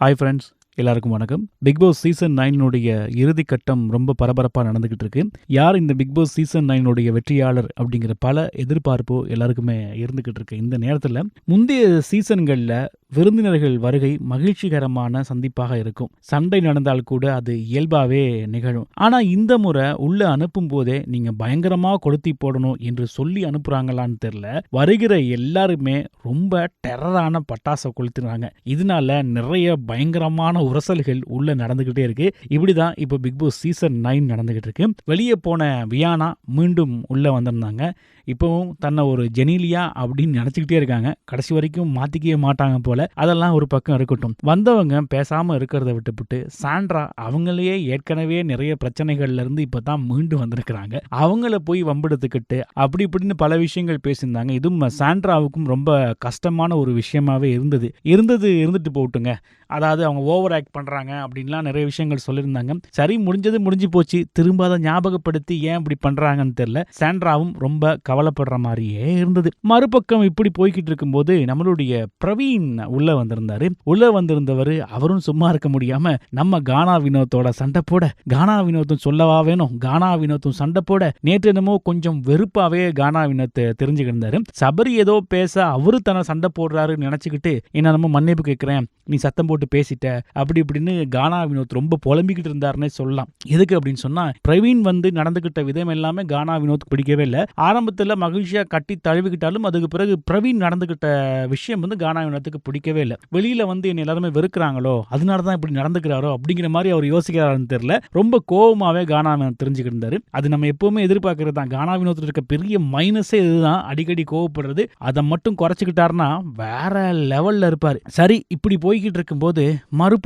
Hi friends, எல்லாருக்கும் வணக்கம். Big Boss season நைனுடைய இறுதி கட்டம் ரொம்ப பரபரப்பாக நடந்துகிட்டு இருக்கு. யார் இந்த பிக் பாஸ் சீசன் நைனுடைய வெற்றியாளர் அப்படிங்கிற பல எதிர்பார்ப்போ எல்லாருக்குமே இருந்துகிட்டு இருக்கு. இந்த நேரத்தில் முந்தைய சீசன்களில் விருந்தினர்கள் வருகை மகிழ்ச்சிகரமான சந்திப்பாக இருக்கும். சண்டை நடந்தால் கூட அது இயல்பாகவே நிகழும். ஆனால் இந்த முறை உள்ள அனுப்பும் போதே நீங்கள் பயங்கரமாக கொளுத்தி போடணும் என்று சொல்லி அனுப்புகிறாங்களான்னு தெரில வருகிற எல்லாருமே ரொம்ப டெரரான பட்டாசை கொளுத்துறாங்க. இதனால நிறைய பயங்கரமான உரசல்கள் உள்ள நடந்துகிட்டே இருக்கு. இப்படிதான் இப்போ பிக் பாஸ் சீசன் நைன் நடந்துகிட்டு இருக்கு. வெளியே போன வியானா மீண்டும் உள்ள வந்திருந்தாங்க. இப்போவும் தன்னை ஒரு ஜெனீலியா அப்படின்னு நினச்சிக்கிட்டே இருக்காங்க. கடைசி வரைக்கும் மாற்றிக்கவே மாட்டாங்க போல. அதெல்லாம் ஒரு பக்கம் இருக்கட்டும். வந்தவங்க பேசாமல் இருக்கிறத விட்டுவிட்டு சாண்ட்ரா அவங்களையே ஏற்கனவே நிறைய பிரச்சனைகள்ல இருந்து இப்போ தான் மீண்டு வந்திருக்கிறாங்க. அவங்கள போய் வம்பெடுத்துக்கிட்டு அப்படி இப்படின்னு பல விஷயங்கள் பேசியிருந்தாங்க. இதுவும் சாண்ட்ராவுக்கும் ரொம்ப கஷ்டமான ஒரு விஷயமாவே இருந்தது. இருந்தது இருந்துட்டு போட்டுங்க. அதாவது அவங்க ஓவர் ஆக்ட் பண்ணுறாங்க அப்படின்லாம் நிறைய விஷயங்கள் சொல்லியிருந்தாங்க. சரி முடிஞ்சது முடிஞ்சு போச்சு. திரும்ப அதை ஞாபகப்படுத்தி ஏன் இப்படி பண்ணுறாங்கன்னு தெரில சாண்ட்ராவும் ரொம்ப கவலைப்படுற மாதிரியே இருந்தது. மறுபக்கம் இப்படி போய்கிட்டு இருக்கும்போது நம்மளுடைய பிரவீன் உள்ள வந்திருந்தாரு. உள்ள வந்திருந்தவர் அவரும் சும்மா இருக்க முடியாம நம்ம கானா வினோத்தோட சண்டை போட கானா வினோத்தும் சொல்லவா வேணும்? கானா வினோத்தும் சண்டை போட. நேற்று என்னமோ கொஞ்சம் வெறுப்பாவே கானா வினோத்தை தெரிஞ்சுக்கிட்டு சபரி ஏதோ பேச அவரு தன்னை சண்டை போடுறாருன்னு நினைச்சுக்கிட்டு என்ன நம்ம மன்னிப்பு கேட்குறேன். நீ சத்தம் போட்டு பேசிட்ட. அப்படி இப்படின்னு கானா வினோத் ரொம்ப புலம்பிக்கிட்டு இருந்தாருன்னே சொல்லலாம். எதுக்கு அப்படின்னு சொன்னா பிரவீன் வந்து நடந்துகிட்ட விதம் எல்லாமே கானா வினோத் பிடிக்கவே இல்லை. ஆரம்பத்தில் மகிழ்ச்சியா கட்டி தழுவிக்கிட்டாலும் அதுக்கு பிறகு பிரவீன் நடந்துகிட்ட விஷயம் வந்து கானா வினோத்துக்கு பிடிக்கவே இல்லை. வெளியில வந்து என்ன எல்லாருமே வெறுக்கிறாங்களோ அதனால தான் இப்படி நடந்துக்கிறாரோ அப்படிங்கிற மாதிரி அவர் யோசிக்கிறாருன்னு தெரியல. ரொம்ப கோபமாகவே கானா வினோத் தெரிஞ்சுக்கிட்டு இருந்தாரு. அது நம்ம எப்பவுமே எதிர்பார்க்கறது தான். கானா வினோத்தில் இருக்க பெரிய மைனஸே இதுதான். அடிக்கடி கோவப்படுறது. அதை மட்டும் குறைச்சிக்கிட்டாருன்னா வேற லெவல்ல இருப்பார். சரி இப்படி போய்கிட்டு இருக்கும்போது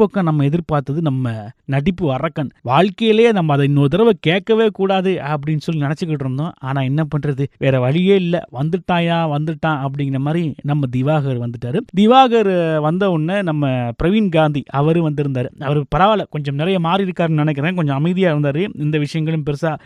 மறுபக்கம் நம்ம எதிர்பார்த்தது நம்ம நடிப்பு அரக்கன். வாழ்க்கையிலேயே நம்ம அதை இன்னொரு தடவை கேட்கவே கூடாது அப்படின்னு சொல்லி நினச்சிக்கிட்டு இருந்தோம். ஆனால் என்ன பண்ணுறது வேற வழியே இல்லை. வந்துட்டாயா? வந்துட்டான் அப்படிங்கிற மாதிரி நம்ம திவாகர் வந்துட்டாரு. திவாகர் வந்த உடனே நம்ம பிரவீன் காந்தி அவர் வந்திருந்தாரு. அவர் பரவாயில்ல கொஞ்சம் நிறைய மாறி இருக்காருன்னு நினைக்கிறேன். கொஞ்சம் அமைதியாக இருந்தார். இந்த விஷயங்களும் பெருசாக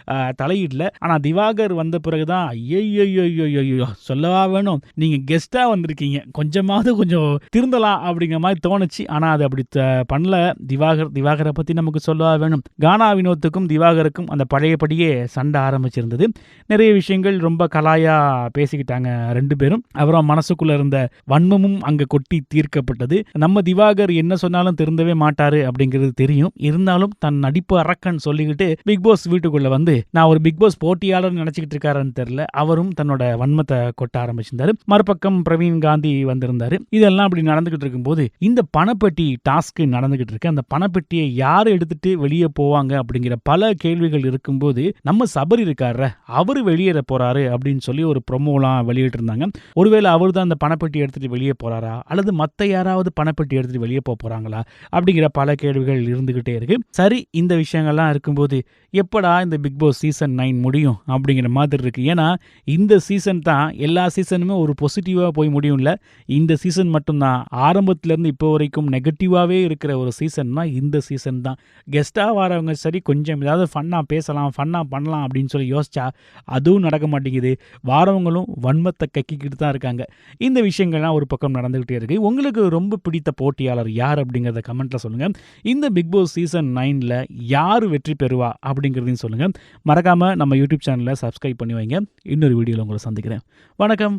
தலையிடல. ஆனால் திவாகர் வந்த பிறகுதான் ஐயோ சொல்லவா வேணும்? நீங்கள் கெஸ்ட்டாக வந்திருக்கீங்க. கொஞ்சமாவது கொஞ்சம் திருந்தலாம் அப்படிங்கிற மாதிரி தோணுச்சு. ஆனால் அது அப்படி த- பண்ணல. திவாகர் திவாகரை பற்றி நமக்கு சொல்லவா வேணும்? கானா வினோத்துக்கும் திவாகருக்கும் அந்த பழையபடியே சண்டை ஆரம்பிச்சிருந்தது. நிறைய விஷயங்கள் ரொம்ப கலாயாக பேசிக்கிட்டாங்க ரெண்டு பேரும். அப்புறம் மனசுக்குள்ளே இருந்த வன்மமும் அங்கே கொட்டி தீர்க்கப்பட்டது. நம்ம திவாகர் என்ன சொன்னாலும் திருந்தவே மாட்டார் அப்படிங்கிறது தெரியும். இருந்தாலும் தன் நடிப்பு அரக்கன் சொல்லிக்கிட்டு பிக் பாஸ் வந்து நான் ஒரு பிக் பாஸ் போட்டியாளர் நினச்சிக்கிட்டு இருக்காருன்னு தெரியல. அவரும் தன்னோட வன்மத்தை கொட்ட ஆரம்பிச்சிருந்தாரு. மறுபக்கம் பிரவீன் காந்தி வந்திருந்தாரு. இதெல்லாம் அப்படி நடந்துகிட்டு இருக்கும்போது இந்த பணப்பெட்டி டாஸ்க்கு நடந்துகிட்டு இருக்கு. அந்த பணப்பெட்டியை யார் எடுத்துட்டு வெளியே போவாங்க அப்படிங்கிற பல கேள்விகள் இருக்கும்போது நம்ம சபரி இருக்காருல அவரு வெளியேற போறாரு அப்படின்னு சொல்லி ஒரு ப்ரொமோலாம் வெளியிட்டு இருந்தாங்க ஒருவேளை அவர் தான் அந்த பணப்பெட்டி எடுத்துட்டு வெளியே போறாரா? அல்லது மற்ற யாராவது பணப்பெட்டி எடுத்துட்டு வெளியே போக போறாங்களா? அப்படிங்கிற பல கேள்விகள் இருந்துகிட்டே இருக்கு. சரி இந்த விஷயங்கள்லாம் இருக்கும்போது எப்படா இந்த பிக் பாஸ் சீசன் நைன் முடியும் அப்படிங்கிற மாதிரி இருக்கு. ஏன்னா இந்த சீசன் தான் எல்லா சீசனுமே ஒரு பாசிட்டிவாக போய் முடியும்ல. இந்த சீசன் மட்டும்தான். ஆரம்பத்துலேருந்து இப்போ வரைக்கும் நெகட்டிவாகவே இருக்கிற ஒரு சீசன்னா இந்த சீசன் தான் கெஸ்ட்டாக வரவங்க சரி கொஞ்சம் ஏதாவது ஃபன்னாக பேசலாம் ஃபன்னாக பண்ணலாம் அப்படின்னு சொல்லி யோசிச்சா அதுவும் நடக்க மாட்டேங்குது. வாரவங்களும் வன்மத்தை கக்கிக்கிட்டு தான் இருக்காங்க. இந்த விஷயங்கள்லாம் ஒரு பக்கம் நடந்துக்கிட்டே இருக்கு. உங்களுக்கு ரொம்ப பிடித்த போட்டியாளர் யார் அப்படிங்கிறத கமெண்ட்டில் சொல்லுங்கள் இந்த பிக் பாஸ் சீசன் நைனில் யார் வெற்றி பெறுவா அப்படிங்கிறதையும் சொல்லுங்கள் மறக்காமல் நம்ம யூடியூப் சேனலில் சப்ஸ்கிரைப் பண்ணி வைங்க. இன்னொரு வீடியோவில் உங்களை சந்திக்கிறேன். வணக்கம்.